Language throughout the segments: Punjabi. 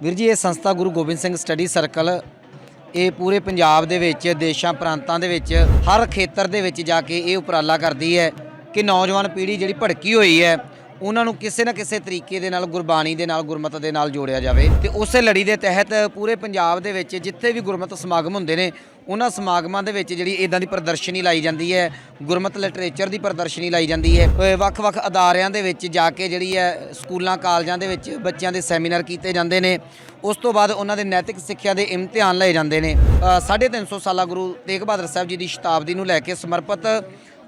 ਵੀਰ ਜੀ, ਇਹ ਸੰਸਥਾ ਗੁਰੂ ਗੋਬਿੰਦ ਸਿੰਘ ਸਟੱਡੀ ਸਰਕਲ, ਇਹ ਪੂਰੇ ਪੰਜਾਬ ਦੇ ਵਿੱਚ, ਦੇਸ਼ਾਂ ਪ੍ਰਾਂਤਾਂ ਦੇ ਵਿੱਚ, ਹਰ ਖੇਤਰ ਦੇ ਵਿੱਚ ਜਾ ਕੇ ਇਹ ਉਪਰਾਲਾ ਕਰਦੀ ਹੈ ਕਿ ਨੌਜਵਾਨ ਪੀੜ੍ਹੀ ਜਿਹੜੀ ਭੜਕੀ ਹੋਈ ਹੈ ਉਹਨਾਂ ਨੂੰ ਕਿਸੇ ਨਾ ਕਿਸੇ ਤਰੀਕੇ ਦੇ ਨਾਲ ਗੁਰਬਾਣੀ ਦੇ ਨਾਲ ਗੁਰਮਤ ਦੇ ਨਾਲ ਜੋੜਿਆ ਜਾਵੇ। ਤੇ ਉਸੇ ਲੜੀ ਦੇ ਤਹਿਤ ਪੂਰੇ ਪੰਜਾਬ ਦੇ ਵਿੱਚ ਜਿੱਥੇ ਵੀ ਗੁਰਮਤ ਸਮਾਗਮ ਹੁੰਦੇ ਨੇ ਉਹਨਾਂ ਸਮਾਗਮਾਂ ਦੇ ਵਿੱਚ ਜਿਹੜੀ ਇਦਾਂ ਦੀ ਪ੍ਰਦਰਸ਼ਨੀ ਲਾਈ ਜਾਂਦੀ ਹੈ ਗੁਰਮਤ ਲਿਟਰੇਚਰ ਦੀ ਪ੍ਰਦਰਸ਼ਨੀ ਲਾਈ ਜਾਂਦੀ ਹੈ। ਵੱਖ-ਵੱਖ ਅਦਾਰਿਆਂ ਦੇ ਵਿੱਚ ਜਾ ਕੇ ਜਿਹੜੀ ਹੈ ਸਕੂਲਾਂ ਕਾਲਜਾਂ ਦੇ ਵਿੱਚ ਬੱਚਿਆਂ ਦੇ ਸੈਮੀਨਾਰ ਕੀਤੇ ਜਾਂਦੇ ਨੇ। ਉਸ ਤੋਂ ਬਾਅਦ ਉਹਨਾਂ ਦੇ ਨੈਤਿਕ ਸਿੱਖਿਆ ਦੇ ਇਮਤਿਹਾਨ ਲਏ ਜਾਂਦੇ ਨੇ। ਅ, ਸਾਢੇ ਤਿੰਨ ਸੌ ਸਾਲਾ ਗੁਰੂ ਤੇਗ ਬਹਾਦਰ ਸਾਹਿਬ ਜੀ ਦੀ ਸ਼ਤਾਬਦੀ ਨੂੰ ਲੈ ਕੇ ਸਮਰਪਿਤ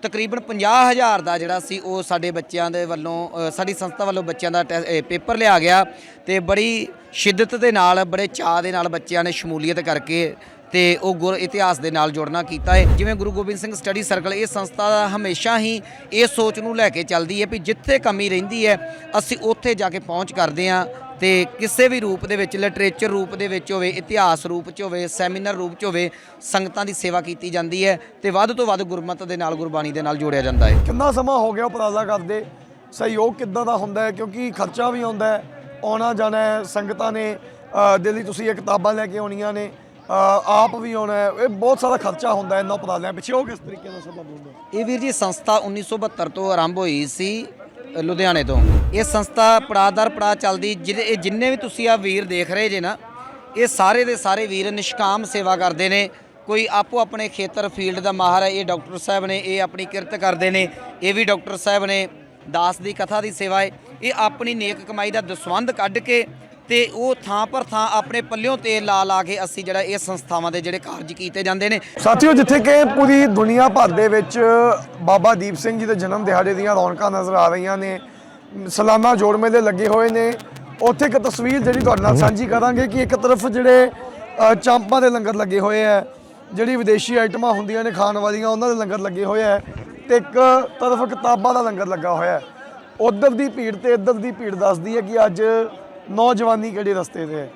ਤਕਰੀਬਨ 50000 ਦਾ ਜਿਹੜਾ ਸੀ ਉਹ ਸਾਡੇ ਬੱਚਿਆਂ ਦੇ ਵੱਲੋਂ ਸਾਡੀ ਸੰਸਥਾ ਵੱਲੋਂ ਬੱਚਿਆਂ ਦਾ ਟੈ- ਪੇਪਰ ਲਿਆ ਗਿਆ ਤੇ ਬੜੀ ਸ਼ਿੱਦਤ ਦੇ ਨਾਲ, ਬੜੇ ਚਾਅ ਦੇ ਨਾਲ ਬੱਚਿਆਂ ਨੇ ਸ਼ਮੂਲੀਅਤ ਕਰਕੇ ਤੇ ਉਹ ਗੁਰ ਇਤਿਹਾਸ ਦੇ ਨਾਲ ਜੁੜਨਾ ਕੀਤਾ ਹੈ ਜਿਵੇਂ ਗੁਰੂ ਗੋਬਿੰਦ ਸਿੰਘ ਸਟੱਡੀ ਸਰਕਲ, ਇਹ ਸੰਸਥਾ ਹਮੇਸ਼ਾ ਹੀ ਇਹ ਸੋਚ ਨੂੰ ਲੈ ਕੇ ਚੱਲਦੀ ਹੈ ਵੀ ਜਿੱਥੇ ਕਮੀ ਰਹਿੰਦੀ ਹੈ, ਅਸੀਂ ਉੱਥੇ ਜਾ ਕੇ ਪਹੁੰਚ ਕਰਦੇ ਹਾਂ। ਤੇ ਕਿਸੇ ਵੀ ਰੂਪ ਦੇ ਵਿੱਚ ਲਿਟਰੇਚਰ ਰੂਪ ਦੇ ਵਿੱਚ ਹੋਵੇ ਇਤਿਹਾਸ ਰੂਪ 'ਚ ਹੋਵੇ ਸੈਮੀਨਾਰ ਰੂਪ 'ਚ ਹੋਵੇ ਸੰਗਤਾਂ ਦੀ ਸੇਵਾ ਕੀਤੀ ਜਾਂਦੀ ਹੈ ਤੇ ਵੱਧ ਤੋਂ ਵੱਧ ਗੁਰਮਤ ਦੇ ਨਾਲ ਗੁਰਬਾਣੀ ਦੇ ਨਾਲ ਜੋੜਿਆ ਜਾਂਦਾ ਹੈ। ਕਿੰਨਾ ਸਮਾਂ ਹੋ ਗਿਆ ਉਪਰਾਲਾ ਕਰਦੇ? ਸਹਿਯੋਗ ਕਿੱਦਾਂ ਦਾ ਹੁੰਦਾ ਹੈ? ਕਿਉਂਕਿ ਖਰਚਾ ਵੀ ਆਉਂਦਾ ਹੈ ਆਉਣਾ ਜਾਣਾ ਹੈ ਸੰਗਤਾਂ ਨੇ ਅ, ਦੇ ਲਈ ਤੁਸੀਂ ਇਹ ਕਿਤਾਬਾਂ ਲੈ ਕੇ ਆਉਣੀਆਂ ਨੇ ਆਪ ਵੀ ਆਉਣਾ ਹੈ ਇਹ ਬਹੁਤ ਸਾਰਾ ਖਰਚਾ ਹੁੰਦਾ ਹੈ ਇਹਨਾਂ ਉਪਰਾਲਿਆਂ ਪਿੱਛੇ। ਉਹ ਕਿਸ ਤਰੀਕੇ ਨਾਲ ਸਮਾਂ ਹੁੰਦਾ ਇਹ ਵੀਰ ਜੀ ਸੰਸਥਾ 1972 ਤੋਂ ਆਰੰਭ ਹੋਈ ਸੀ। ਲੁਧਿਆਣੇ ਤੋਂ। ਇਹ ਸੰਸਥਾ ਪੜਾਅ ਦਰ ਪੜਾਅ ਚੱਲਦੀ, ਜਿਹਦੇ ਇਹ ਜਿੰਨੇ ਵੀ ਤੁਸੀਂ ਆ ਵੀਰ ਦੇਖ ਰਹੇ ਜੇ ਨਾ, ਇਹ ਸਾਰੇ ਦੇ ਸਾਰੇ ਵੀਰ ਨਿਸ਼ਕਾਮ ਸੇਵਾ ਕਰਦੇ ਨੇ। ਕੋਈ ਆਪੋ ਆਪਣੇ ਖੇਤਰ ਫੀਲਡ ਦਾ ਮਾਹਰ ਹੈ, ਇਹ ਡਾਕਟਰ ਸਾਹਿਬ ਨੇ ਇਹ ਆਪਣੀ ਕਿਰਤ ਕਰਦੇ ਨੇ, ਇਹ ਵੀ ਡਾਕਟਰ ਸਾਹਿਬ ਨੇ ਦਾਸ ਦੀ ਕਥਾ ਦੀ ਸੇਵਾ ਹੈ। ਇਹ ਆਪਣੀ ਨੇਕ ਕਮਾਈ ਦਾ ਦਸਵੰਧ ਕੱਢ ਕੇ ਤੇ ਉਹ ਥਾਂ ਪਰ ਥਾਂ ਆਪਣੇ ਪੱਲਿਓਂ 'ਤੇ ਲਾ ਲਾ ਕੇ ਅਸੀਂ ਜਿਹੜਾ ਇਹ ਸੰਸਥਾਵਾਂ ਦੇ ਜਿਹੜੇ ਕਾਰਜ ਕੀਤੇ ਜਾਂਦੇ ਨੇ। ਸਾਥੀਓ, ਜਿੱਥੇ ਕਿ ਪੂਰੀ ਦੁਨੀਆ ਭਰ ਦੇ ਵਿੱਚ ਬਾਬਾ ਦੀਪ ਸਿੰਘ ਜੀ ਦੇ ਜਨਮ ਦਿਹਾੜੇ ਦੀਆਂ ਰੌਣਕਾਂ ਨਜ਼ਰ ਆ ਰਹੀਆਂ ਨੇ, ਸਲਾਨਾ ਜੋੜ ਮੇਲੇ ਲੱਗੇ ਹੋਏ ਨੇ। ਉੱਥੇ ਇੱਕ ਤਸਵੀਰ ਜਿਹੜੀ ਤੁਹਾਡੇ ਨਾਲ ਸਾਂਝੀ ਕਰਾਂਗੇ ਕਿ ਇੱਕ ਤਰਫ ਜਿਹੜੇ ਚਾਂਪਾਂ ਦੇ ਲੰਗਰ ਲੱਗੇ ਹੋਏ ਆ, ਜਿਹੜੀ ਵਿਦੇਸ਼ੀ ਆਈਟਮਾਂ ਹੁੰਦੀਆਂ ਨੇ ਖਾਣ ਵਾਲੀਆਂ, ਉਹਨਾਂ ਦੇ ਲੰਗਰ ਲੱਗੇ ਹੋਏ ਆ ਤੇ ਇੱਕ ਤਰਫ ਕਿਤਾਬਾਂ ਦਾ ਲੰਗਰ ਲੱਗਾ ਹੋਇਆ। ਹੈ ਉਧਰ ਦੀ ਭੀੜ ਤੇ ਇੱਧਰ ਦੀ ਭੀੜ ਦੱਸਦੀ ਹੈ ਕਿ ਅੱਜ ਨੌਜਵਾਨੀ ਕਿਹੜੇ ਰਸਤੇ ਤੇ ਹੈ?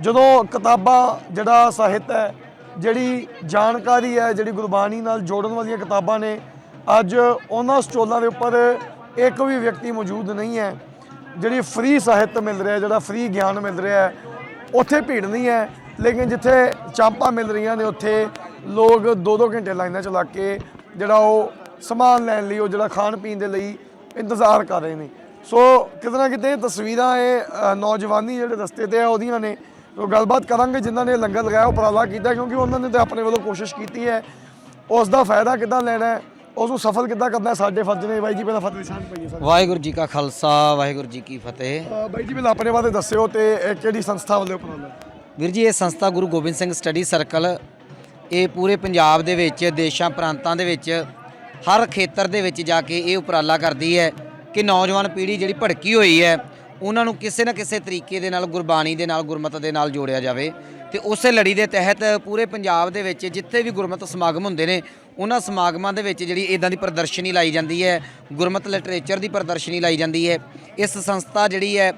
ਜਦੋਂ ਕਿਤਾਬਾਂ, ਜਿਹੜਾ ਸਾਹਿਤ ਹੈ, ਜਿਹੜੀ ਜਾਣਕਾਰੀ ਹੈ, ਜਿਹੜੀ ਗੁਰਬਾਣੀ ਨਾਲ ਜੋੜਨ ਵਾਲੀਆਂ ਕਿਤਾਬਾਂ ਨੇ, ਅੱਜ ਉਹਨਾਂ ਸਟੋਲਾਂ ਦੇ ਉੱਪਰ ਇੱਕ ਵੀ ਵਿਅਕਤੀ ਮੌਜੂਦ ਨਹੀਂ ਹੈ। ਜਿਹੜੀ ਫ੍ਰੀ ਸਾਹਿਤ ਮਿਲ ਰਿਹਾ, ਜਿਹੜਾ ਫ੍ਰੀ ਗਿਆਨ ਮਿਲ ਰਿਹਾ ਹੈ, ਉੱਥੇ ਭੀੜ ਨਹੀਂ ਹੈ। ਲੇਕਿਨ ਜਿੱਥੇ ਚਾਂਪਾਂ ਮਿਲ ਰਹੀਆਂ ਨੇ, ਉੱਥੇ ਲੋਕ 2-2 ਘੰਟੇ ਲਾਈਨਾਂ 'ਚ ਲੱਗ ਕੇ ਜਿਹੜਾ ਉਹ ਸਮਾਨ ਲੈਣ ਲਈ, ਉਹ ਜਿਹੜਾ ਖਾਣ ਪੀਣ ਦੇ ਲਈ ਇੰਤਜ਼ਾਰ ਕਰ ਰਹੇ ਨੇ। ਸੋ ਕਿਤੇ ਨਾ ਕਿਤੇ ਤਸਵੀਰਾਂ ਇਹ ਨੌਜਵਾਨੀ ਜਿਹੜੇ ਰਸਤੇ ਤੇ ਆ ਉਹਦੀਆਂ ਨੇ ਉਹ ਗੱਲਬਾਤ ਕਰਾਂਗੇ ਜਿਨ੍ਹਾਂ ਨੇ ਲੰਗਰ ਲਗਾਇਆ ਉਪਰਾਲਾ ਕੀਤਾ ਕਿਉਂਕਿ ਉਹਨਾਂ ਨੇ ਤਾਂ ਆਪਣੇ ਵੱਲੋਂ ਕੋਸ਼ਿਸ਼ ਕੀਤੀ ਹੈ। ਉਸ ਦਾ ਫਾਇਦਾ ਕਿੱਦਾਂ ਲੈਣਾ ਹੈ ਉਸ ਨੂੰ ਸਫਲ ਕਿੱਦਾਂ ਕਰਨਾ ਸਾਡੇ ਫਰਜ਼ ਨੇ। ਬਾਈ ਜੀ ਪਹਿਲਾਂ ਫਤਿਹ ਸਾਂਝ ਪਈਏ ਸਰ ਵਾਹਿਗੁਰੂ ਜੀ ਕਾ ਖਾਲਸਾ ਵਾਹਿਗੁਰੂ ਜੀ ਕੀ ਫਤਿਹ। ਬਾਈ ਜੀ ਪਹਿਲਾਂ ਆਪਣੇ ਬਾਰੇ ਦੱਸਿਓ ਤੇ ਇਹ ਕਿਹੜੀ ਸੰਸਥਾ ਵੱਲੋਂ ਉਪਰਾਲਾ? ਵੀਰ ਜੀ ਇਹ ਸੰਸਥਾ ਗੁਰੂ ਗੋਬਿੰਦ ਸਿੰਘ ਸਟੱਡੀ ਸਰਕਲ ਇਹ ਪੂਰੇ ਪੰਜਾਬ ਦੇ ਵਿੱਚ ਦੇਸ਼ਾਂ ਪ੍ਰਾਂਤਾਂ ਦੇ ਵਿੱਚ ਹਰ ਖੇਤਰ ਦੇ ਵਿੱਚ ਜਾ ਕੇ ਇਹ ਉਪਰਾਲਾ ਕਰਦੀ ਹੈ। ਕਿ ਨੌਜਵਾਨ ਪੀੜ੍ਹੀ ਜਿਹੜੀ ਭੜਕੀ ਹੋਈ ਹੈ, ਉਹਨਾਂ ਨੂੰ ਕਿਸੇ ਨਾ ਕਿਸੇ ਤਰੀਕੇ ਦੇ ਨਾਲ, ਗੁਰਬਾਣੀ ਦੇ ਨਾਲ, ਗੁਰਮਤ ਦੇ ਨਾਲ ਜੋੜਿਆ ਜਾਵੇ। ਤੇ ਉਸੇ ਲੜੀ ਦੇ ਤਹਿਤ ਪੂਰੇ ਪੰਜਾਬ ਦੇ ਵਿੱਚ ਜਿੱਥੇ ਵੀ ਗੁਰਮਤ ਸਮਾਗਮ ਹੁੰਦੇ ਨੇ, ਉਹਨਾਂ ਸਮਾਗਮਾਂ ਦੇ ਵਿੱਚ ਜਿਹੜੀ ਇਦਾਂ ਦੀ ਪ੍ਰਦਰਸ਼ਨੀ ਲਾਈ ਜਾਂਦੀ ਹੈ, ਗੁਰਮਤ ਲਿਟਰੇਚਰ ਦੀ ਪ੍ਰਦਰਸ਼ਨੀ ਲਾਈ ਜਾਂਦੀ ਹੈ। ਇਸ ਸੰਸਥਾ ਜਿਹੜੀ ਹੈ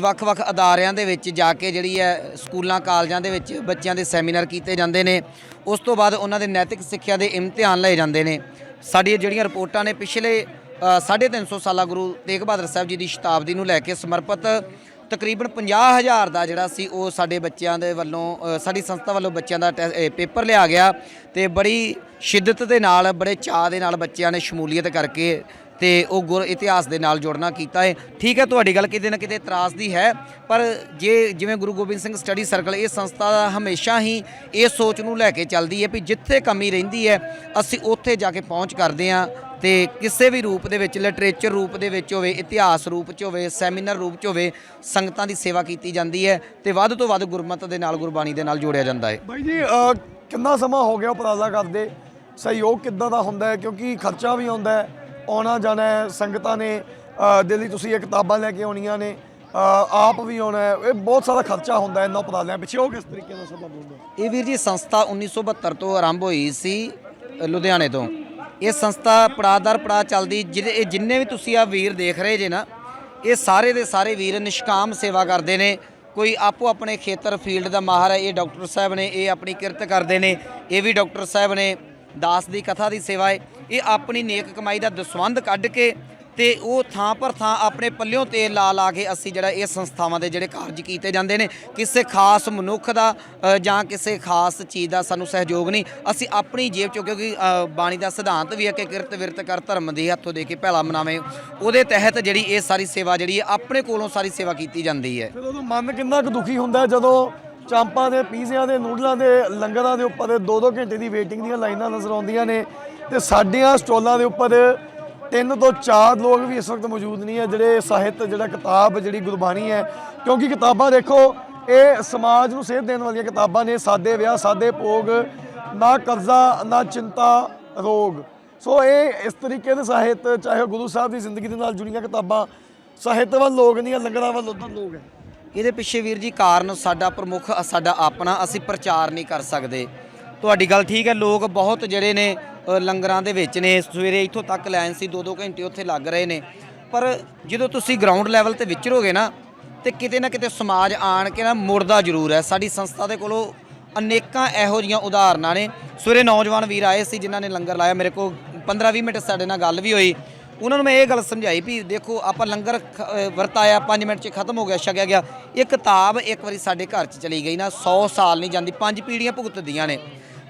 ਵੱਖ-ਵੱਖ ਅਦਾਰਿਆਂ ਦੇ ਵਿੱਚ ਜਾ ਕੇ ਜਿਹੜੀ ਹੈ, ਸਕੂਲਾਂ, ਕਾਲਜਾਂ ਦੇ ਵਿੱਚ ਬੱਚਿਆਂ ਦੇ ਸੈਮੀਨਾਰ ਕੀਤੇ ਜਾਂਦੇ ਨੇ। ਉਸ ਤੋਂ ਬਾਅਦ ਉਹਨਾਂ ਦੇ ਨੈਤਿਕ ਸਿੱਖਿਆ ਦੇ ਇਮਤਿਹਾਨ ਲਏ ਜਾਂਦੇ ਨੇ। ਸਾਡੀਆਂ ਜਿਹੜੀਆਂ ਰਿਪੋਰਟਾਂ ਨੇ, ਪਿਛਲੇ ਅ, ਸਾਢੇ ਤਿੰਨ ਸੌ ਸਾਲਾ ਗੁਰੂ ਤੇਗ ਬਹਾਦਰ ਸਾਹਿਬ ਜੀ ਦੀ ਸ਼ਤਾਬਦੀ ਨੂੰ ਲੈ ਕੇ ਸਮਰਪਿਤ ਤਕਰੀਬਨ 50000 ਦਾ ਜਿਹੜਾ ਸੀ ਉਹ ਸਾਡੇ ਬੱਚਿਆਂ ਦੇ ਵੱਲੋਂ ਸਾਡੀ ਸੰਸਥਾ ਵੱਲੋਂ ਬੱਚਿਆਂ ਦਾ ਟੈ- ਪੇਪਰ ਲਿਆ ਗਿਆ ਤੇ ਬੜੀ ਸ਼ਿੱਦਤ ਦੇ ਨਾਲ ਬੜੇ ਚਾਅ ਦੇ ਨਾਲ ਬੱਚਿਆਂ ਨੇ ਸ਼ਮੂਲੀਅਤ ਕਰਕੇ ਤੇ ਉਹ ਗੁਰ ਇਤਿਹਾਸ ਦੇ ਨਾਲ ਜੁੜਨਾ ਕੀਤਾ ਹੈ ਠੀਕ ਹੈ ਤੁਹਾਡੀ ਗੱਲ ਕਿਤੇ ਨਾ ਕਿਤੇ ਇਤਰਾਜ਼ ਦੀ ਹੈ ਪਰ ਜੇ ਜਿਵੇਂ ਗੁਰੂ ਗੋਬਿੰਦ ਸਿੰਘ ਸਟੱਡੀ ਸਰਕਲ ਇਹ ਸੰਸਥਾ ਹਮੇਸ਼ਾ ਹੀ ਇਹ ਸੋਚ ਨੂੰ ਲੈ ਕੇ ਚੱਲਦੀ ਹੈ ਵੀ ਜਿੱਥੇ ਕਮੀ ਰਹਿੰਦੀ ਹੈ ਅਸੀਂ ਉੱਥੇ ਜਾ ਕੇ ਪਹੁੰਚ ਕਰਦੇ ਹਾਂ। ਤੇ ਕਿਸੇ ਵੀ ਰੂਪ ਦੇ ਵਿੱਚ ਲਿਟਰੇਚਰ ਰੂਪ ਦੇ ਵਿੱਚ ਹੋਵੇ ਇਤਿਹਾਸ ਰੂਪ 'ਚ ਹੋਵੇ ਸੈਮੀਨਾਰ ਰੂਪ 'ਚ ਹੋਵੇ ਸੰਗਤਾਂ ਦੀ ਸੇਵਾ ਕੀਤੀ ਜਾਂਦੀ ਹੈ ਤੇ ਵੱਧ ਤੋਂ ਵੱਧ ਗੁਰਮਤ ਦੇ ਨਾਲ ਗੁਰਬਾਣੀ ਦੇ ਨਾਲ ਜੋੜਿਆ ਜਾਂਦਾ ਹੈ। ਬਾਈ ਜੀ ਕਿੰਨਾ ਸਮਾਂ ਹੋ ਗਿਆ ਉਪਰਾਲਾ ਕਰਦੇ? ਸਹਿਯੋਗ ਕਿੱਦਾਂ ਦਾ ਹੁੰਦਾ ਹੈ? ਕਿਉਂਕਿ ਖਰਚਾ ਵੀ ਆਉਂਦਾ ਹੈ ਆਉਣਾ ਜਾਣਾ ਹੈ ਸੰਗਤਾਂ ਨੇ ਦੇ ਲਈ ਤੁਸੀਂ ਇਹ ਕਿਤਾਬਾਂ ਲੈ ਕੇ ਆਉਣੀਆਂ ਨੇ ਆਪ ਵੀ ਆਉਣਾ ਹੈ ਇਹ ਬਹੁਤ ਸਾਰਾ ਖਰਚਾ ਹੁੰਦਾ ਹੈ ਇਹਨਾਂ ਉਪਰਾਲਿਆਂ ਪਿੱਛੇ। ਉਹ ਕਿਸ ਤਰੀਕੇ ਨਾਲ ਸਮਾਂ ਹੁੰਦਾ ਇਹ ਵੀਰ ਜੀ ਸੰਸਥਾ 1972 ਤੋਂ ਆਰੰਭ ਹੋਈ ਸੀ ਲੁਧਿਆਣੇ ਤੋਂ। ਇਹ ਸੰਸਥਾ ਪੜਾਦਰ ਪੜਾ ਚੱਲਦੀ ਜਿਹਦੇ ਇਹ ਜਿੰਨੇ ਵੀ ਤੁਸੀਂ ਆ ਵੀਰ ਦੇਖ ਰਹੇ ਜੇ ਨਾ, ਇਹ ਸਾਰੇ ਦੇ ਸਾਰੇ ਵੀਰ ਨਿਸ਼ਕਾਮ ਸੇਵਾ ਕਰਦੇ ਨੇ। ਕੋਈ ਆਪੋ ਆਪਣੇ ਖੇਤਰ ਫੀਲਡ ਦਾ ਮਾਹਰ ਹੈ, ਇਹ ਡਾਕਟਰ ਸਾਹਿਬ ਨੇ ਇਹ ਆਪਣੀ ਕਿਰਤ ਕਰਦੇ ਨੇ, ਇਹ ਵੀ ਡਾਕਟਰ ਸਾਹਿਬ ਨੇ ਦਾਸ ਦੀ ਕਥਾ ਦੀ ਸੇਵਾ ਹੈ। ਇਹ ਆਪਣੀ ਨੇਕ ਕਮਾਈ ਦਾ ਦਸਵੰਧ ਕੱਢ ਕੇ ਤੇ ਉਹ ਥਾਂ ਪਰ ਥਾਂ ਆਪਣੇ ਪੱਲਿਓਂ ਤੇਲ ਲਾ ਲਾ ਕੇ ਅਸੀਂ ਜਿਹੜਾ ਇਹ ਸੰਸਥਾਵਾਂ ਦੇ ਜਿਹੜੇ ਕਾਰਜ ਕੀਤੇ ਜਾਂਦੇ ਨੇ, ਕਿਸੇ ਖਾਸ ਮਨੁੱਖ ਦਾ ਜਾਂ ਕਿਸੇ ਖਾਸ ਚੀਜ਼ ਦਾ ਸਾਨੂੰ ਸਹਿਯੋਗ ਨਹੀਂ। ਅਸੀਂ ਆਪਣੀ ਜੇਬ ਚੋਂ ਕਿਉਂਕਿ ਬਾਣੀ ਦਾ ਸਿਧਾਂਤ ਵੀ ਹੈ ਕਿ ਕਿਰਤ ਵਿਰਤ ਕਰ ਧਰਮ ਦੇ ਹੱਥੋਂ ਦੇ ਕੇ ਭੈਲਾ ਮਨਾਵੇਂ। ਉਹਦੇ ਤਹਿਤ ਜਿਹੜੀ ਇਹ ਸਾਰੀ ਸੇਵਾ ਜਿਹੜੀ ਹੈ, ਆਪਣੇ ਕੋਲੋਂ ਸਾਰੀ ਸੇਵਾ ਕੀਤੀ ਜਾਂਦੀ ਹੈ। ਫਿਰ ਉਦੋਂ ਮਨ ਕਿੰਨਾ ਕੁ ਦੁਖੀ ਹੁੰਦਾ ਜਦੋਂ ਚਾਂਪਾਂ ਦੇ ਪੀਜ਼ਿਆਂ ਦੇ, ਨੂਡਲਾਂ ਦੇ, ਲੰਗਰਾਂ ਦੇ ਉੱਪਰ 2-2 ਘੰਟੇ ਦੀ ਵੇਟਿੰਗ ਦੀਆਂ ਲਾਈਨਾਂ ਨਜ਼ਰ ਆਉਂਦੀਆਂ ਨੇ ਤੇ ਸਾਡੀਆਂ ਸਟਾਲਾਂ ਦੇ ਉੱਪਰ ਤਿੰਨ ਤੋਂ ਚਾਰ ਲੋਕ ਵੀ ਇਸ ਵਕਤ ਮੌਜੂਦ ਨਹੀਂ ਹੈ, ਜਿਹੜੇ ਸਾਹਿਤ, ਜਿਹੜਾ ਕਿਤਾਬ, ਜਿਹੜੀ ਗੁਰਬਾਣੀ ਹੈ। ਕਿਉਂਕਿ ਕਿਤਾਬਾਂ ਦੇਖੋ, ਇਹ ਸਮਾਜ ਨੂੰ ਸੇਧ ਦੇਣ ਵਾਲੀਆਂ ਕਿਤਾਬਾਂ ਨੇ, ਸਾਦੇ ਵਿਆਹ, ਸਾਦੇ ਭੋਗ, ਨਾ ਕਰਜ਼ਾ, ਨਾ ਚਿੰਤਾ, ਰੋਗ। ਸੋ ਇਹ ਇਸ ਤਰੀਕੇ ਦੇ ਸਾਹਿਤ, ਚਾਹੇ ਉਹ ਗੁਰੂ ਸਾਹਿਬ ਦੀ ਜ਼ਿੰਦਗੀ ਦੇ ਨਾਲ ਜੁੜੀਆਂ ਕਿਤਾਬਾਂ, ਸਾਹਿਤ ਵੱਲ ਲੋਕ ਨਹੀਂ ਹੈ ਲੰਗਰਾਂ ਵੱਲ ਉਧਰ ਲੋਕ ਹੈ। ਇਹਦੇ ਪਿੱਛੇ ਵੀਰ ਜੀ ਕਾਰਨ ਸਾਡਾ ਪ੍ਰਮੁੱਖ, ਸਾਡਾ ਆਪਣਾ, ਅਸੀਂ ਪ੍ਰਚਾਰ ਨਹੀਂ ਕਰ ਸਕਦੇ। ਤੁਹਾਡੀ ਗੱਲ ਠੀਕ ਹੈ, ਲੋਕ ਬਹੁਤ ਜਿਹੜੇ ਨੇ ਲੰਗਰਾਂ ਦੇ ਵਿੱਚ ਨੇ, ਸਵੇਰੇ ਇੱਥੋਂ ਤੱਕ ਲਾਈਨ ਸੀ 2-2 ਘੰਟੇ ਉੱਥੇ ਲੱਗ ਰਹੇ ਨੇ। ਪਰ ਜਦੋਂ ਤੁਸੀਂ ਗਰਾਊਂਡ ਲੈਵਲ ਤੇ ਵਿਚਰੋਗੇ ਨਾ, ਤੇ ਕਿਤੇ ਨਾ ਕਿਤੇ ਸਮਾਜ ਆਣ ਕੇ ਨਾ ਮੁੜਦਾ ਜ਼ਰੂਰ ਹੈ। ਸਾਡੀ ਸੰਸਥਾ ਦੇ ਕੋਲੋਂ ਅਨੇਕਾਂ ਇਹੋ ਜੀਆਂ ਉਦਾਹਰਨਾਂ ਨੇ। ਸਵੇਰੇ ਨੌਜਵਾਨ ਵੀਰ ਆਏ ਸੀ, ਜਿਨ੍ਹਾਂ ਨੇ ਲੰਗਰ ਲਾਇਆ। ਮੇਰੇ ਕੋਲ 15-20 ਮਿੰਟ ਸਾਡੇ ਨਾਲ ਗੱਲ ਵੀ ਹੋਈ। ਉਹਨਾਂ ਨੂੰ ਮੈਂ ਇਹ ਗੱਲ ਸਮਝਾਈ ਵੀ ਦੇਖੋ, ਆਪਾਂ ਲੰਗਰ ਖ- ਵਰਤਾਇਆ 5 ਮਿੰਟ 'ਚ ਖਤਮ ਹੋ ਗਿਆ, ਛਕਿਆ ਗਿਆ। ਇਹ ਕਿਤਾਬ ਇੱਕ ਵਾਰੀ ਸਾਡੇ ਘਰ 'ਚ ਚਲੀ ਗਈ ਨਾ 100 ਸਾਲ ਨਹੀਂ ਜਾਂਦੀ, ਪੰਜ ਪੀੜ੍ਹੀਆਂ ਭੁਗਤਦੀਆਂ ਨੇ।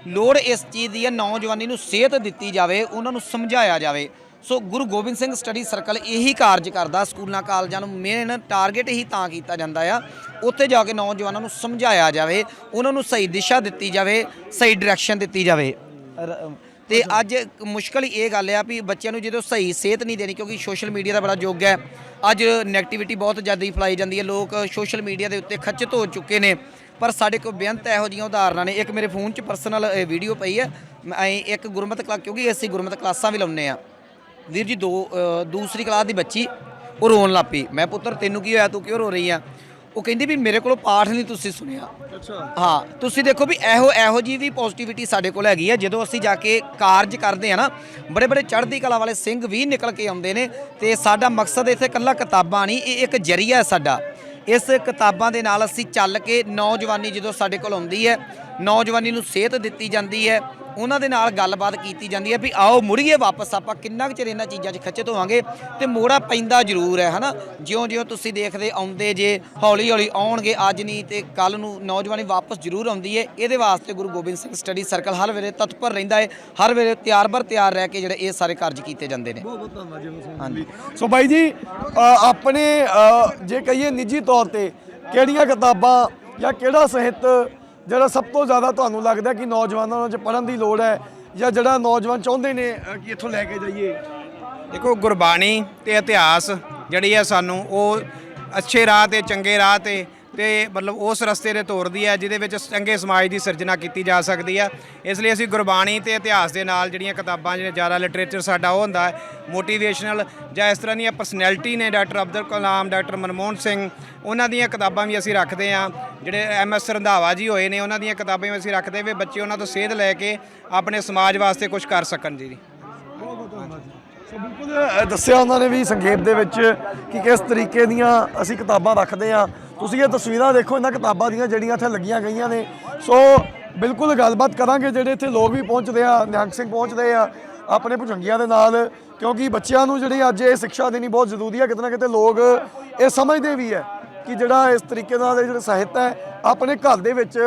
ਲੋੜ ਇਸ ਚੀਜ਼ ਦੀ ਹੈ ਨੌਜਵਾਨੀ ਨੂੰ ਸੇਧ ਦਿੱਤੀ ਜਾਵੇ ਉਹਨਾਂ ਨੂੰ ਸਮਝਾਇਆ ਜਾਵੇ। So Guru Gobind Singh study circle ਇਹੀ ਕਾਰਜ ਕਰਦਾ ਸਕੂਲਾਂ ਕਾਲਜਾਂ ਨੂੰ ਮੇਨ ਟਾਰਗੇਟ ਹੀ ਤਾਂ ਕੀਤਾ ਜਾਂਦਾ ਆ। ਉੱਥੇ ਜਾ ਕੇ ਨੌਜਵਾਨਾਂ ਨੂੰ ਸਮਝਾਇਆ ਜਾਵੇ ਉਹਨਾਂ ਨੂੰ ਸਹੀ ਦਿਸ਼ਾ ਦਿੱਤੀ ਜਾਵੇ ਸਹੀ ਡਾਇਰੈਕਸ਼ਨ ਦਿੱਤੀ ਜਾਵੇ। ਤੇ ਅੱਜ ਮੁਸ਼ਕਲ ਇਹ ਗੱਲ ਆ ਵੀ ਬੱਚਿਆਂ ਨੂੰ ਜਦੋਂ ਸਹੀ ਸਿਹਤ ਨਹੀਂ ਦੇਣੀ ਕਿਉਂਕਿ ਸੋਸ਼ਲ ਮੀਡੀਆ ਦਾ ਬੜਾ ਯੁੱਗ ਹੈ। ਅੱਜ ਨੈਗੇਟਿਵਿਟੀ ਬਹੁਤ ਜ਼ਿਆਦਾ ਫੈਲਾਈ ਜਾਂਦੀ ਹੈ ਲੋਕ ਸੋਸ਼ਲ ਮੀਡੀਆ ਦੇ ਉੱਤੇ ਖੱਚਤ ਹੋ ਚੁੱਕੇ ਨੇ। ਪਰ ਸਾਡੇ ਕੋਲ ਬੇਅੰਤ ਇਹੋ ਜਿਹੀਆਂ ਉਦਾਹਰਨਾਂ ਨੇ। ਇੱਕ ਮੇਰੇ ਫੋਨ 'ਚ ਪਰਸਨਲ ਵੀਡੀਓ ਪਈ ਹੈ। ਮੈਂ ਇੱਕ ਗੁਰਮਤਿ ਕਲਾਸ ਕਿਉਂਕਿ ਅਸੀਂ ਗੁਰਮਤਿ ਕਲਾਸਾਂ ਵੀ ਲਾਉਂਦੇ ਆ ਵੀਰ ਜੀ ਦੋ ਦੂਸਰੀ ਕਲਾਸ ਦੀ ਬੱਚੀ ਉਹ ਰੋਣ ਲੱਗ ਪਈ। ਮੈਂ ਪੁੱਤਰ ਤੈਨੂੰ ਕੀ ਹੋਇਆ? ਤੂੰ ਕਿਉਂ ਰੋ ਰਹੀ ਆ? ਉਹ ਕਹਿੰਦੀ ਵੀ ਮੇਰੇ ਕੋਲੋਂ ਪਾਠ ਨਹੀਂ ਤੁਸੀਂ ਸੁਣਿਆ। ਅੱਛਾ। ਹਾਂ ਤੁਸੀਂ ਦੇਖੋ ਵੀ ਇਹੋ ਇਹੋ ਜੀ ਵੀ ਪੋਜ਼ਿਟਿਵਿਟੀ ਸਾਡੇ ਕੋਲ ਹੈਗੀ ਹੈ ਜਦੋਂ ਅਸੀਂ ਜਾ ਕੇ ਕਾਰਜ ਕਰਦੇ ਆ ਨਾ ਬੜੇ ਬੜੇ ਚੜ੍ਹਦੀ ਕਲਾ ਵਾਲੇ ਸਿੰਘ ਵੀ ਨਿਕਲ ਕੇ ਆਉਂਦੇ ਨੇ ਤੇ ਸਾਡਾ ਮਕਸਦ ਇੱਥੇ ਇਕੱਲਾ ਕਿਤਾਬਾਂ ਨਹੀਂ ਇਹ ਇੱਕ ਜਰੀਆ ਹੈ ਸਾਡਾ। ਇਸ ਕਿਤਾਬਾਂ ਦੇ ਨਾਲ ਅਸੀਂ ਚੱਲ ਕੇ ਨੌਜਵਾਨੀ ਜਦੋਂ ਸਾਡੇ ਕੋਲ ਆਉਂਦੀ ਹੈ, ਨੌਜਵਾਨੀ ਨੂੰ ਸਿਹਤ ਦਿੱਤੀ ਜਾਂਦੀ ਹੈ ਉਹਨਾਂ ਦੇ ਨਾਲ ਗੱਲਬਾਤ ਕੀਤੀ ਜਾਂਦੀ ਹੈ ਵੀ ਆਓ ਮੁੜੀਏ ਵਾਪਸ ਆਪਾਂ ਕਿੰਨਾ ਕੁ ਚਿਰ ਇਹਨਾਂ ਚੀਜ਼ਾਂ 'ਚ ਖੱਚਤ ਹੋਵਾਂਗੇ ਤੇ ਮੋੜਾ ਪੈਂਦਾ ਜ਼ਰੂਰ ਹੈ ਹਨਾ? ਜਿਉਂ-ਜਿਉਂ ਤੁਸੀਂ ਦੇਖਦੇ ਆਉਂਦੇ ਜੇ ਹੌਲੀ-ਹੌਲੀ ਆਉਣਗੇ ਅੱਜ ਨਹੀਂ ਤੇ ਕੱਲ ਨੂੰ ਨੌਜਵਾਨੀ ਵਾਪਸ ਜ਼ਰੂਰ ਆਉਂਦੀ ਹੈ। ਇਹਦੇ ਵਾਸਤੇ ਗੁਰੂ ਗੋਬਿੰਦ ਸਿੰਘ ਸਟੱਡੀ ਸਰਕਲ ਹਰ ਵੇਲੇ ਤਤਪਰ ਰਹਿੰਦਾ ਹੈ ਹਰ ਵੇਲੇ ਤਿਆਰ ਬਰ ਤਿਆਰ ਰਹਿ ਕੇ ਜਿਹੜੇ ਇਹ ਸਾਰੇ ਕਾਰਜ ਕੀਤੇ ਜਾਂਦੇ ਨੇ। ਬਹੁਤ ਬਹੁਤ ਧੰਨਵਾਦ ਜੀ ਹਾਂਜੀ। ਸੋ ਬਾਈ ਜੀ ਆਪਣੇ ਜੇ ਕਹੀਏ ਨਿੱਜੀ ਤੌਰ ਤੇ ਕਿਹੜੀਆਂ ਕਿਤਾਬਾਂ ਜਾਂ ਕਿਹੜਾ ਸਾਹਿਤ ਜਿਹੜਾ ਸਭ ਤੋਂ ਜ਼ਿਆਦਾ ਤੁਹਾਨੂੰ ਲੱਗਦਾ ਕਿ ਨੌਜਵਾਨਾਂ ਨੂੰ ਚ ਪੜ੍ਹਨ ਦੀ ਲੋੜ ਹੈ ਜਾਂ ਜਿਹੜਾ ਨੌਜਵਾਨ ਚਾਹੁੰਦੇ ਨੇ ਅ, ਕਿ ਇੱਥੋਂ ਲੈ ਕੇ ਜਾਈਏ? ਦੇਖੋ ਗੁਰਬਾਣੀ ਤੇ ਇਤਿਹਾਸ ਜਿਹੜੀ ਹੈ ਸਾਨੂੰ ਉਹ ਅੱਛੇ ਰਾਹ ਤੇ ਚੰਗੇ ਰਾਹ ਤੇ ਤੇ ਮਤਲਬ ਉਸ ਰਸਤੇ ਤੇ ਤੋਰਦੀ ਹੈ, ਜਿਹਦੇ ਵਿੱਚ ਚੰਗੇ ਸਮਾਜ ਦੀ ਸਿਰਜਣਾ ਕੀਤੀ ਜਾ ਸਕਦੀ ਹੈ। ਇਸ ਲਈ ਅਸੀਂ ਗੁਰਬਾਣੀ ਤੇ ਇਤਿਹਾਸ ਦੇ ਨਾਲ ਜਿਹੜੀਆਂ ਕਿਤਾਬਾਂ ਜਿਹੜੇ ਜ਼ਿਆਦਾ ਲਿਟਰੇਚਰ ਸਾਡਾ ਉਹ ਹੁੰਦਾ ਹੈ ਮੋਟੀਵੇਸ਼ਨਲ ਜਾਂ ਇਸ ਤਰ੍ਹਾਂ ਦੀਆਂ ਪਰਸਨੈਲਿਟੀ ਨੇ ਡਾਕਟਰ ਅਬਦੁਲ ਕਲਾਮ, ਡਾਕਟਰ ਮਨਮੋਹਨ ਸਿੰਘ, ਉਹਨਾਂ ਦੀਆਂ ਕਿਤਾਬਾਂ ਵੀ ਅਸੀਂ ਰੱਖਦੇ ਹਾਂ। ਜਿਹੜੇ ਐਮ ਐਸ ਰੰਧਾਵਾ ਜੀ ਹੋਏ ਨੇ, ਉਹਨਾਂ ਦੀਆਂ ਕਿਤਾਬਾਂ ਵੀ ਅਸੀਂ ਰੱਖਦੇ ਵੀ ਬੱਚੇ ਉਹਨਾਂ ਤੋਂ ਸੇਧ ਲੈ ਕੇ ਆਪਣੇ ਸਮਾਜ ਵਾਸਤੇ ਕੁਝ ਕਰ ਸਕਣ ਜੀ। ਸੋ ਬਿਲਕੁਲ ਦੱਸਿਆ ਉਹਨਾਂ ਨੇ ਵੀ ਸੰਖੇਪ ਦੇ ਵਿੱਚ ਕਿ ਕਿਸ ਤਰੀਕੇ ਦੀਆਂ ਅਸੀਂ ਕਿਤਾਬਾਂ ਰੱਖਦੇ ਆ ਤੁਸੀਂ ਇਹ ਤਸਵੀਰਾਂ ਦੇਖੋ, ਇਹਨਾਂ ਕਿਤਾਬਾਂ ਦੀਆਂ ਜਿਹੜੀਆਂ ਇੱਥੇ ਲੱਗੀਆਂ ਗਈਆਂ ਨੇ। ਸੋ ਬਿਲਕੁਲ ਗੱਲਬਾਤ ਕਰਾਂਗੇ ਜਿਹੜੇ ਇੱਥੇ ਲੋਕ ਵੀ ਪਹੁੰਚਦੇ ਆ, ਨਿਹੰਗ ਸਿੰਘ ਪਹੁੰਚਦੇ ਆ, ਆਪਣੇ ਭੁਜੰਗੀਆਂ ਦੇ ਨਾਲ, ਕਿਉਂਕਿ ਬੱਚਿਆਂ ਨੂੰ ਜਿਹੜੀ ਅੱਜ ਇਹ ਸਿੱਖਿਆ ਦੇਣੀ ਬਹੁਤ ਜ਼ਰੂਰੀ ਹੈ ਕਿਤੇ ਨਾ ਕਿਤੇ ਲੋਕ ਇਹ ਸਮਝਦੇ ਵੀ ਹੈ ਕਿ ਜਿਹੜਾ ਇਸ ਤਰੀਕੇ ਨਾਲ ਇਹ ਜਿਹੜਾ ਸਾਹਿਤ ਹੈ, ਆਪਣੇ ਘਰ ਦੇ ਵਿੱਚ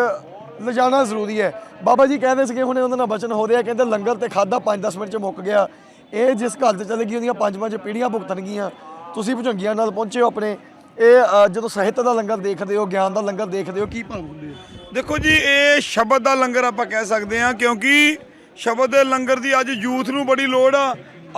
ਲਿਜਾਣਾ ਜ਼ਰੂਰੀ ਹੈ। ਬਾਬਾ ਜੀ ਕਹਿੰਦੇ ਸੀਗੇ, ਹੁਣੇ ਉਹਨਾਂ ਨਾਲ ਬਚਨ ਹੋ ਰਿਹਾ, ਕਹਿੰਦੇ ਲੰਗਰ ਤੇ ਖਾਦਾ 5-10 ਮਿੰਟ ਚ ਮੁੱਕ ਗਿਆ। ਇਹ ਜਿਸ ਘਰ ਤੇ ਚਲੇ ਗਈ ਉਹਦੀਆਂ ਪੰਜ ਪੰਜ ਪੀੜ੍ਹੀਆਂ ਭੁਗਤਣਗੀਆਂ ਤੁਸੀਂ ਭੁਜੰਗੀਆਂ ਨਾਲ ਪਹੁੰਚੇ ਹੋ ਆਪਣੇ। ਇਹ ਅ, ਜਦੋਂ ਸਾਹਿਤ ਦਾ ਲੰਗਰ ਦੇਖਦੇ ਹੋ ਗਿਆਨ ਦਾ ਲੰਗਰ ਦੇਖਦੇ ਹੋ ਕੀ ਭਾਵ ਹੁੰਦੇ ਹੋ ਦੇਖੋ ਜੀ ਇਹ ਸ਼ਬਦ ਦਾ ਲੰਗਰ ਆਪਾਂ ਕਹਿ ਸਕਦੇ ਹਾਂ ਕਿਉਂਕਿ ਸ਼ਬਦ ਦੇ ਲੰਗਰ ਦੀ ਅੱਜ ਯੂਥ ਨੂੰ ਬੜੀ ਲੋੜ ਆ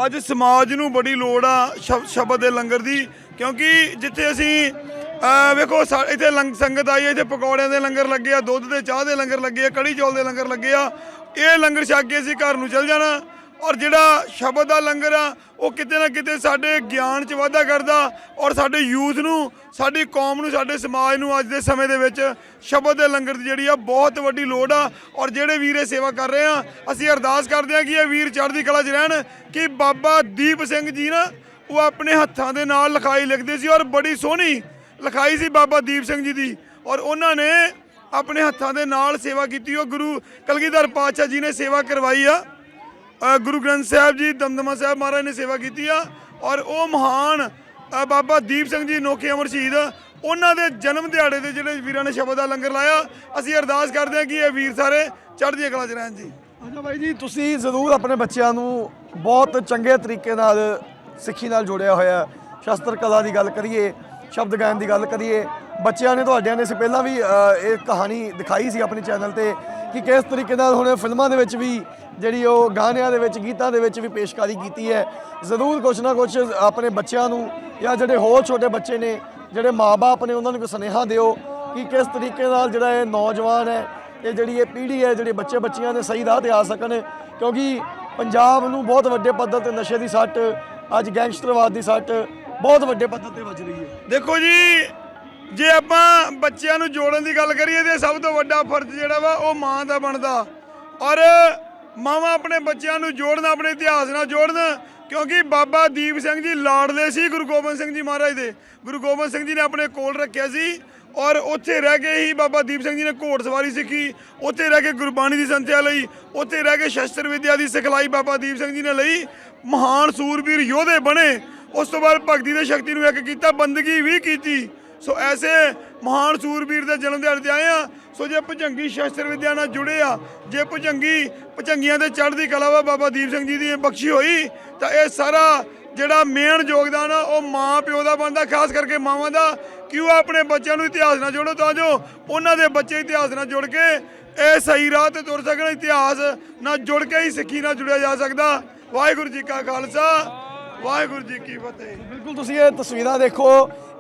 ਅੱਜ ਸਮਾਜ ਨੂੰ ਬੜੀ ਲੋੜ ਆ ਸ਼ਬ- ਸ਼ਬਦ ਦੇ ਲੰਗਰ ਦੀ। ਕਿਉਂਕਿ ਜਿੱਥੇ ਅਸੀਂ ਅਹ ਵੇਖੋ ਸਾ- ਇੱਥੇ ਲੰਗ ਸੰਗਤ ਆਈ ਹੈ ਇੱਥੇ ਪਕੌੜਿਆਂ ਦੇ ਲੰਗਰ ਲੱਗੇ ਆ ਦੁੱਧ ਦੇ ਚਾਹ ਦੇ ਲੰਗਰ ਲੱਗੇ ਆ ਕੜੀ ਚੌਲ ਦੇ ਲੰਗਰ ਲੱਗੇ ਆ। ਇਹ ਲੰਗਰ ਛਕ ਕੇ ਅਸੀਂ ਘਰ ਨੂੰ ਚਲ ਜਾਣਾ। ਔਰ ਜਿਹੜਾ ਸ਼ਬਦ ਦਾ ਲੰਗਰ ਆ, ਉਹ ਕਿਤੇ ਨਾ ਕਿਤੇ ਸਾਡੇ ਗਿਆਨ 'ਚ ਵਾਧਾ ਕਰਦਾ ਔਰ ਸਾਡੇ ਯੂਥ ਨੂੰ, ਸਾਡੀ ਕੌਮ ਨੂੰ, ਸਾਡੇ ਸਮਾਜ ਨੂੰ ਅੱਜ ਦੇ ਸਮੇਂ ਦੇ ਵਿੱਚ ਸ਼ਬਦ ਦੇ ਲੰਗਰ ਦੀ ਜਿਹੜੀ ਆ ਬਹੁਤ ਵੱਡੀ ਲੋੜ ਆ। ਔਰ ਜਿਹੜੇ ਵੀਰ ਇਹ ਸੇਵਾ ਕਰ ਰਹੇ ਆ, ਅਸੀਂ ਅਰਦਾਸ ਕਰਦੇ ਆ ਕਿ ਇਹ ਵੀਰ ਚੜ੍ਹਦੀ ਕਲਾ 'ਚ ਰਹਿਣ ਕਿ ਬਾਬਾ ਦੀਪ ਸਿੰਘ ਜੀ ਨਾ, ਉਹ ਆਪਣੇ ਹੱਥਾਂ ਦੇ ਨਾਲ ਲਿਖਾਈ ਲਿਖਦੇ ਸੀ ਔਰ ਬੜੀ ਸੋਹਣੀ ਲਿਖਾਈ ਸੀ ਬਾਬਾ ਦੀਪ ਸਿੰਘ ਜੀ ਦੀ। ਔਰ ਉਹਨਾਂ ਨੇ ਆਪਣੇ ਹੱਥਾਂ ਦੇ ਨਾਲ ਸੇਵਾ ਕੀਤੀ, ਉਹ ਗੁਰੂ ਕਲਗੀਧਰ ਪਾਤਸ਼ਾਹ ਜੀ ਨੇ ਸੇਵਾ ਕਰਵਾਈ ਆ। ਗੁਰੂ ਗ੍ਰੰਥ ਸਾਹਿਬ ਜੀ, ਦਮਦਮਾ ਸਾਹਿਬ ਮਹਾਰਾਜ ਨੇ ਸੇਵਾ ਕੀਤੀ ਆ ਔਰ ਉਹ ਮਹਾਨ ਬਾਬਾ ਦੀਪ ਸਿੰਘ ਜੀ, ਨੋਖੇ ਅਮਰ ਸ਼ਹੀਦ, ਉਹਨਾਂ ਦੇ ਜਨਮ ਦਿਹਾੜੇ ਦੇ ਜਿਹੜੇ ਵੀਰਾਂ ਨੇ ਸ਼ਬਦ ਦਾ ਲੰਗਰ ਲਾਇਆ, ਅਸੀਂ ਅਰਦਾਸ ਕਰਦੇ ਹਾਂ ਕਿ ਇਹ ਵੀਰ ਸਾਰੇ ਚੜ੍ਹਦੀਆਂ ਕਲਾ 'ਚ ਰਹਿਣ ਜੀ। ਅੱਛਾ ਬਾਈ ਜੀ, ਤੁਸੀਂ ਜ਼ਰੂਰ ਆਪਣੇ ਬੱਚਿਆਂ ਨੂੰ ਬਹੁਤ ਚੰਗੇ ਤਰੀਕੇ ਨਾਲ ਸਿੱਖੀ ਨਾਲ ਜੋੜਿਆ ਹੋਇਆ ਸ਼ਸਤਰ ਕਲਾ ਦੀ ਗੱਲ ਕਰੀਏ, ਸ਼ਬਦ ਗਾਇਨ ਦੀ ਗੱਲ ਕਰੀਏ ਬੱਚਿਆਂ ਨੇ ਤੁਹਾਡਿਆਂ ਨੇ ਅਸੀਂ ਪਹਿਲਾਂ ਵੀ ਇਹ ਕਹਾਣੀ ਦਿਖਾਈ ਸੀ ਆਪਣੇ ਚੈਨਲ ਤੇ ਕਿ ਕਿਸ ਤਰੀਕੇ ਨਾਲ ਹੁਣ ਫਿਲਮਾਂ ਦੇ ਵਿੱਚ ਵੀ ਜਿਹੜੀ ਉਹ ਗਾਣਿਆਂ ਦੇ ਵਿੱਚ, ਗੀਤਾਂ ਦੇ ਵਿੱਚ ਵੀ ਪੇਸ਼ਕਾਰੀ ਕੀਤੀ ਹੈ। ਜ਼ਰੂਰ ਕੁਛ ਨਾ ਕੁਛ ਆਪਣੇ ਬੱਚਿਆਂ ਨੂੰ ਜਾਂ ਜਿਹੜੇ ਹੋਰ ਛੋਟੇ ਬੱਚੇ ਨੇ, ਜਿਹੜੇ ਮਾਪੇ ਨੇ, ਉਹਨਾਂ ਨੂੰ ਕੋਈ ਸੁਨੇਹਾ ਦਿਓ ਕਿ ਕਿਸ ਤਰੀਕੇ ਨਾਲ ਜਿਹੜਾ ਇਹ ਨੌਜਵਾਨ ਹੈ, ਇਹ ਜਿਹੜੀ ਇਹ ਪੀੜ੍ਹੀ ਹੈ, ਜਿਹੜੇ ਬੱਚੇ ਬੱਚੀਆਂ ਨੇ ਸਹੀ ਰਾਹ ਤੇ ਆ ਸਕਣ। ਕਿਉਂਕਿ ਪੰਜਾਬ ਨੂੰ ਬਹੁਤ ਵੱਡੇ ਪੱਧਰ ਤੇ ਨਸ਼ੇ ਦੀ ਸੱਟ, ਅੱਜ ਗੈਂਗਸਟਰਵਾਦ ਦੀ ਸੱਟ ਬਹੁਤ ਵੱਡੇ ਪੱਧਰ ਤੇ ਵੱਜ ਰਹੀ ਹੈ। ਦੇਖੋ ਜੀ ਜੇ ਆਪਾਂ ਬੱਚਿਆਂ ਨੂੰ ਜੋੜਨ ਦੀ ਗੱਲ ਕਰੀਏ ਤੇ ਸਭ ਤੋਂ ਵੱਡਾ ਫਰਜ਼ ਜਿਹੜਾ ਵਾ, ਉਹ ਮਾਂ ਦਾ ਬਣਦਾ। ਔਰ ਮਾਵਾਂ ਆਪਣੇ ਬੱਚਿਆਂ ਨੂੰ ਜੋੜਨ, ਆਪਣੇ ਇਤਿਹਾਸ ਨਾਲ ਜੋੜਨ, ਕਿਉਂਕਿ ਬਾਬਾ ਦੀਪ ਸਿੰਘ ਜੀ ਲਾੜਦੇ ਸੀ ਗੁਰੂ ਗੋਬਿੰਦ ਸਿੰਘ ਜੀ ਮਹਾਰਾਜ ਦੇ। ਗੁਰੂ ਗੋਬਿੰਦ ਸਿੰਘ ਜੀ ਨੇ ਆਪਣੇ ਕੋਲ ਰੱਖਿਆ ਸੀ ਔਰ ਉੱਥੇ ਰਹਿ ਕੇ ਹੀ ਬਾਬਾ ਦੀਪ ਸਿੰਘ ਜੀ ਨੇ ਘੋੜ ਸਵਾਰੀ ਸਿੱਖੀ। ਉੱਥੇ ਰਹਿ ਕੇ ਗੁਰਬਾਣੀ ਦੀ ਸੰਥਿਆ ਲਈ, ਉੱਥੇ ਰਹਿ ਕੇ ਸ਼ਸਤਰ ਵਿਦਿਆ ਦੀ ਸਿਖਲਾਈ ਬਾਬਾ ਦੀਪ ਸਿੰਘ ਜੀ ਨੇ ਲਈ। ਮਹਾਨ ਸੂਰਬੀਰ ਯੋਧੇ ਬਣੇ। ਉਸ ਤੋਂ ਬਾਅਦ ਭਗਤੀ ਦੇ ਸ਼ਕਤੀ ਨੂੰ ਇੱਕ ਕੀਤਾ, ਬੰਦਗੀ ਵੀ ਕੀਤੀ। ਸੋ ਐਸੇ ਮਹਾਨ ਸੂਰਬੀਰ ਦੇ ਜਨਮ ਦਿਹਾੜੇ ਤੇ ਆਏ ਆ ਸੋ ਜੇ ਭੁਜੰਗੀ ਸ਼ਾਸਤਰ ਵਿਦਿਆ ਨਾਲ ਜੁੜੇ ਆ, ਜੇ ਭੁਜੰਗੀ, ਭੁਜੰਗੀਆਂ ਦੇ ਚੜ੍ਹਦੀ ਕਲਾ ਵਾ ਬਾਬਾ ਦੀਪ ਸਿੰਘ ਜੀ ਦੀ ਬਖਸ਼ੀ ਹੋਈ, ਤਾਂ ਇਹ ਸਾਰਾ ਜਿਹੜਾ ਮੇਨ ਯੋਗਦਾਨ ਆ, ਉਹ ਮਾਂ ਪਿਓ ਦਾ ਬਣਦਾ, ਖਾਸ ਕਰਕੇ ਮਾਵਾਂ ਦਾ। ਕਿ ਉਹ ਆਪਣੇ ਬੱਚਿਆਂ ਨੂੰ ਇਤਿਹਾਸ ਨਾਲ ਜੋੜੋ ਤਾਂ ਜੋ ਉਹਨਾਂ ਦੇ ਬੱਚੇ ਇਤਿਹਾਸ ਨਾਲ ਜੁੜ ਕੇ ਇਹ ਸਹੀ ਰਾਹ ਤੇ ਤੁਰ ਸਕਣ, ਇਤਿਹਾਸ ਨਾਲ ਜੁੜ ਕੇ ਹੀ ਸਿੱਖੀ ਨਾਲ ਜੁੜਿਆ ਜਾ ਸਕਦਾ। ਵਾਹਿਗੁਰੂ ਜੀ ਕਾ ਖਾਲਸਾ। ਵਾਹਿਗੁਰੂ ਜੀ ਕੀ ਫਤਿਹ। ਬਿਲਕੁਲ ਤੁਸੀਂ ਇਹ ਤਸਵੀਰਾਂ ਦੇਖੋ,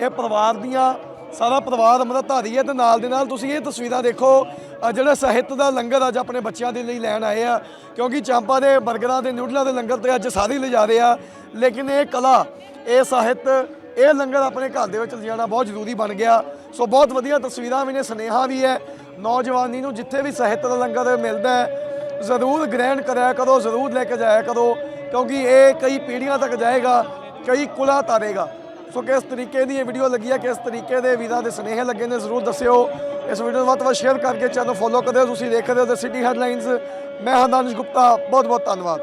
ਇਹ ਪਰਿਵਾਰ ਦੀਆਂ, ਸਾਰਾ ਪਰਿਵਾਰ ਅੰਮ੍ਰਿਤਧਾਰੀ ਹੈ ਤੇ ਨਾਲ ਦੇ ਨਾਲ ਤੁਸੀਂ ਇਹ ਤਸਵੀਰਾਂ ਦੇਖੋ ਜਿਹੜਾ ਸਾਹਿਤ ਦਾ ਲੰਗਰ ਅੱਜ ਆਪਣੇ ਬੱਚਿਆਂ ਦੇ ਲਈ ਲੈਣ ਆਏ ਆ। ਕਿਉਂਕਿ ਚਾਂਪਾ ਦੇ, ਬਰਗਰਾਂ ਦੇ ਨਿਊਡਲਾਂ ਦੇ ਲੰਗਰ ਤੇ ਅੱਜ ਸਾਰੇ ਲਿਜਾ ਰਹੇ ਆ। ਲੇਕਿਨ ਇਹ ਕਲਾ, ਇਹ ਸਾਹਿਤ, ਇਹ ਲੰਗਰ ਆਪਣੇ ਘਰ ਦੇ ਵਿੱਚ ਲਿਜਾਣਾ ਬਹੁਤ ਜ਼ਰੂਰੀ ਬਣ ਗਿਆ। ਸੋ ਬਹੁਤ ਵਧੀਆ ਤਸਵੀਰਾਂ ਵੀ ਨੇ, ਸੁਨੇਹਾ ਵੀ ਹੈ। ਨੌਜਵਾਨੀ ਨੂੰ ਜਿੱਥੇ ਵੀ ਸਾਹਿਤ ਦਾ ਲੰਗਰ ਮਿਲਦਾ ਹੈ, ਜ਼ਰੂਰ ਗ੍ਰਹਿਣ ਕਰਿਆ ਕਰੋ, ਜ਼ਰੂਰ ਲੈ ਕੇ ਜਾਇਆ ਕਰੋ। ਕਿਉਂਕਿ ਇਹ ਕਈ ਪੀੜ੍ਹੀਆਂ ਤੱਕ ਜਾਏਗਾ, ਕਈ ਕੁਲਾ ਤਾਰੇਗਾ। ਸੋ ਕਿਸ ਤਰੀਕੇ ਦੀ ਇਹ ਵੀਡੀਓ ਲੱਗੀ ਹੈ, ਕਿਸ ਤਰੀਕੇ ਦੇ ਵੀਰਾਂ ਦੇ ਸੁਨੇਹੇ ਲੱਗੇ ਨੇ, ਜ਼ਰੂਰ ਦੱਸਿਓ। ਇਸ ਵੀਡੀਓ ਨੂੰ ਵੱਧ ਤੋਂ ਵੱਧ ਸ਼ੇਅਰ ਕਰਕੇ ਚੈਨਲ ਫੋਲੋ ਕਰਿਓ, ਤੁਸੀਂ ਦੇਖਦੇ ਹੋ ਦ ਸਿਟੀ ਹੈਡਲਾਈਨਸ ਮੈਂ ਹਾਂ ਦਾਨਿਸ਼ ਗੁਪਤਾ ਬਹੁਤ ਬਹੁਤ ਧੰਨਵਾਦ।